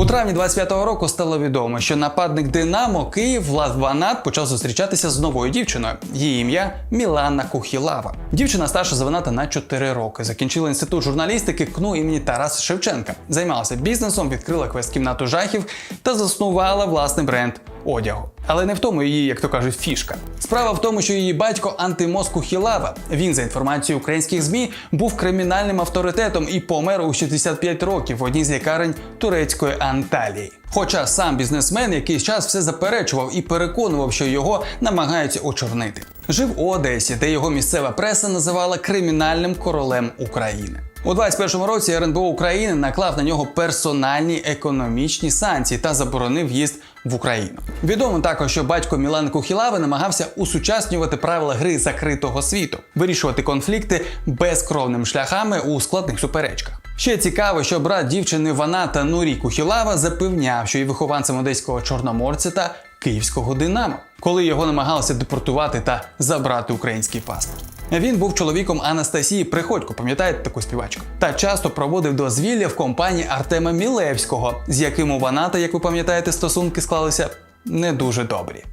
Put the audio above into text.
У травні 25-го року стало відомо, що нападник Динамо Київ Влад Ванат почав зустрічатися з новою дівчиною. Її ім'я Мілана Кухілава. Дівчина старша за Ваната на 4 роки. Закінчила інститут журналістики КНУ імені Тараса Шевченка. Займалася бізнесом, відкрила квест-кімнату жахів та заснувала власний бренд одягу. Але не в тому її, як то кажуть, фішка. Справа в тому, що її батько Антимос Кухілава. Він, за інформацією українських ЗМІ, був кримінальним авторитетом і помер у 65 років в одній з лікарень турецької Анталії. Хоча сам бізнесмен якийсь час все заперечував і переконував, що його намагаються очорнити. Жив у Одесі, де його місцева преса називала кримінальним королем України. У 21-му році РНБО України наклав на нього персональні економічні санкції та заборонив в'їзд в Україну. Відомо також, що батько Мілани Кухілави намагався усучаснювати правила гри закритого світу, вирішувати конфлікти безкровними шляхами у складних суперечках. Ще цікаво, що брат дівчини Ваната Нурі Кухілава запевняв, що є вихованцем одеського чорноморця та київського Динамо, коли його намагалися депортувати та забрати український паспорт. Він був чоловіком Анастасії Приходько, пам'ятаєте таку співачку? Та часто проводив дозвілля в компанії Артема Мілевського, з яким у Ваната, як ви пам'ятаєте, стосунки склалися не дуже добрі.